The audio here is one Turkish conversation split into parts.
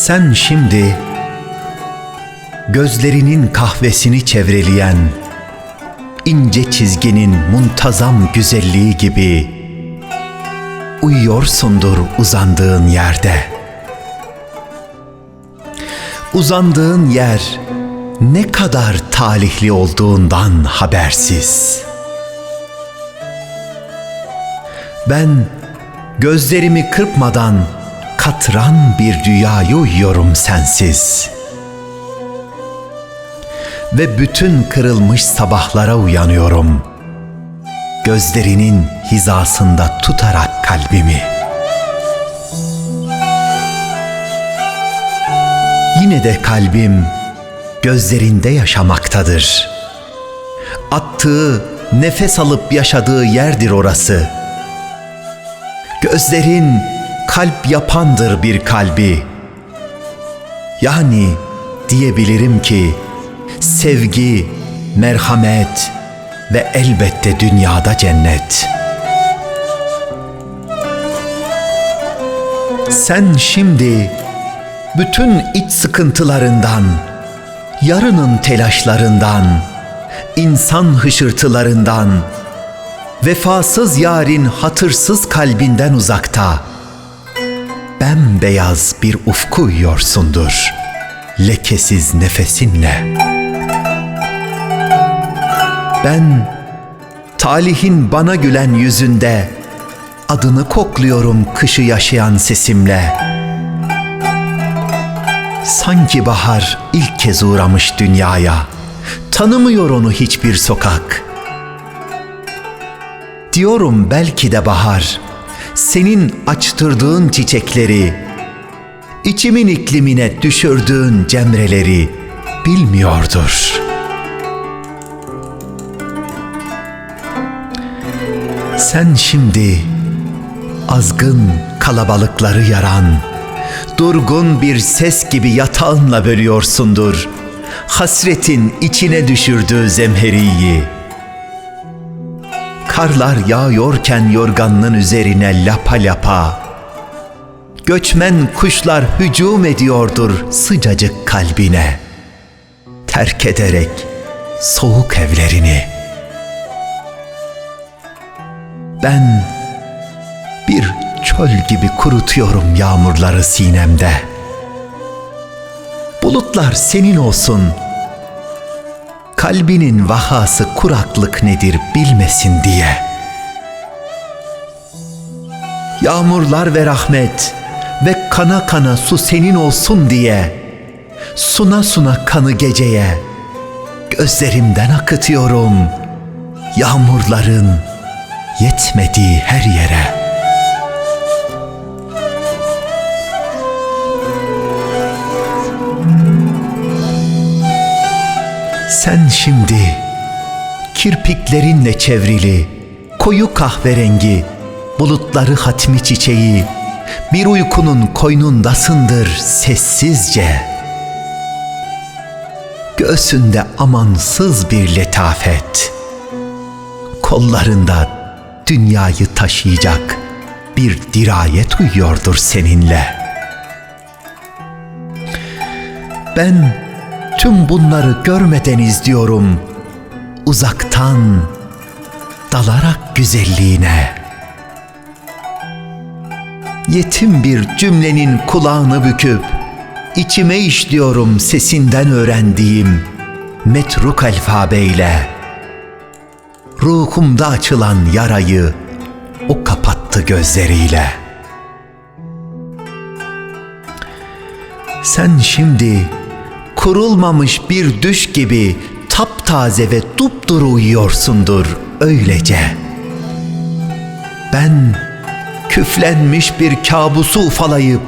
Sen şimdi gözlerinin kahvesini çevreleyen ince çizginin muntazam güzelliği gibi uyuyorsundur uzandığın yerde. Uzandığın yer ne kadar talihli olduğundan habersiz. Ben gözlerimi kırpmadan katran bir rüyayı uyuyorum sensiz. Ve bütün kırılmış sabahlara uyanıyorum. Gözlerinin hizasında tutarak kalbimi. Yine de kalbim gözlerinde yaşamaktadır. Attığı, nefes alıp yaşadığı yerdir orası. Gözlerin kalp yapandır bir kalbi. Yani diyebilirim ki sevgi, merhamet ve elbette dünyada cennet. Sen şimdi bütün iç sıkıntılarından, yarının telaşlarından, insan hışırtılarından, vefasız yarın hatırsız kalbinden uzakta, bembeyaz bir ufku uyuyorsundur, lekesiz nefesinle. Ben, talihin bana gülen yüzünde, adını kokluyorum kışı yaşayan sesimle.'' Sanki bahar ilk kez uğramış dünyaya. Tanımıyor onu hiçbir sokak. Diyorum belki de bahar, senin açtırdığın çiçekleri, içimin iklimine düşürdüğün cemreleri bilmiyordur. Sen şimdi azgın kalabalıkları yaran, durgun bir ses gibi yatağınla bölüyorsundur. Hasretin içine düşürdüğü zemheriyi. Karlar yağıyorken yorganlığın üzerine lapa lapa. Göçmen kuşlar hücum ediyordur sıcacık kalbine. Terk ederek soğuk evlerini. Ben bir çöl gibi kurutuyorum yağmurları sinemde. Bulutlar senin olsun. Kalbinin vahası kuraklık nedir bilmesin diye. Yağmurlar ve rahmet ve kana kana su senin olsun diye. Suna suna kanı geceye gözlerimden akıtıyorum. Yağmurların yetmediği her yere.'' Sen şimdi kirpiklerinle çevrili, koyu kahverengi, bulutları hatmi çiçeği, bir uykunun koynundasındır sessizce. Göğsünde amansız bir letafet, kollarında dünyayı taşıyacak bir dirayet uyuyordur seninle. Ben tüm bunları görmeden izliyorum uzaktan dalarak güzelliğine. Yetim bir cümlenin kulağını büküp içime işliyorum sesinden öğrendiğim metruk alfabeyle. Ruhumda açılan yarayı o kapattı gözleriyle. Sen şimdi kurulmamış bir düş gibi taptaze ve dupduru uyuyorsundur öylece. Ben küflenmiş bir kabusu ufalayıp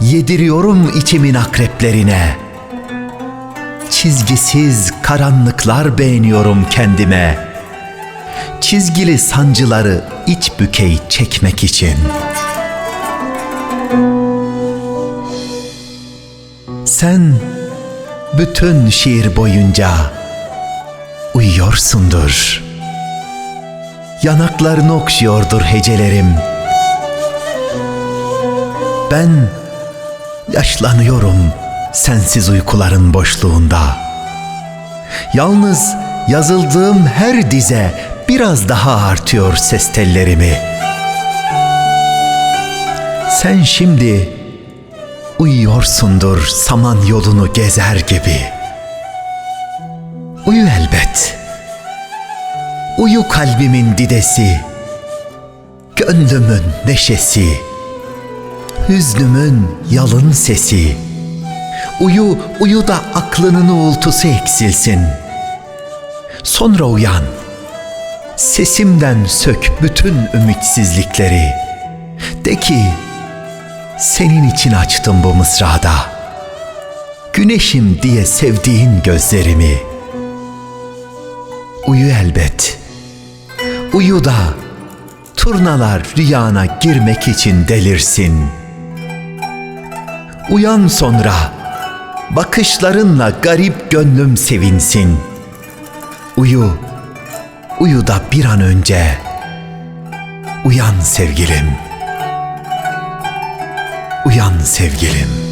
yediriyorum içimin akreplerine. Çizgisiz karanlıklar beğeniyorum kendime. Çizgili sancıları iç bükey çekmek için. Sen bütün şiir boyunca uyuyorsundur. Yanaklarını okşuyordur hecelerim. Ben Yaşlanıyorum sensiz uykuların boşluğunda. Yalnız yazıldığım her dize biraz daha artıyor ses tellerimi. Sen şimdi uyuyorsundur saman yolunu gezer gibi. Uyu elbet. Uyu kalbimin didesi, gönlümün neşesi, hüznümün yalın sesi. Uyu, uyu da aklının uğultusu eksilsin. Sonra uyan. Sesimden sök bütün ümitsizlikleri. De ki, senin için açtım bu mısrada. Güneşim diye sevdiğin gözlerimi. Uyu elbet. Uyu da turnalar rüyana girmek için delirsin. Uyan sonra bakışlarınla garip gönlüm sevinsin. Uyu, uyu da bir an önce uyan sevgilim. Uyan sevgilim.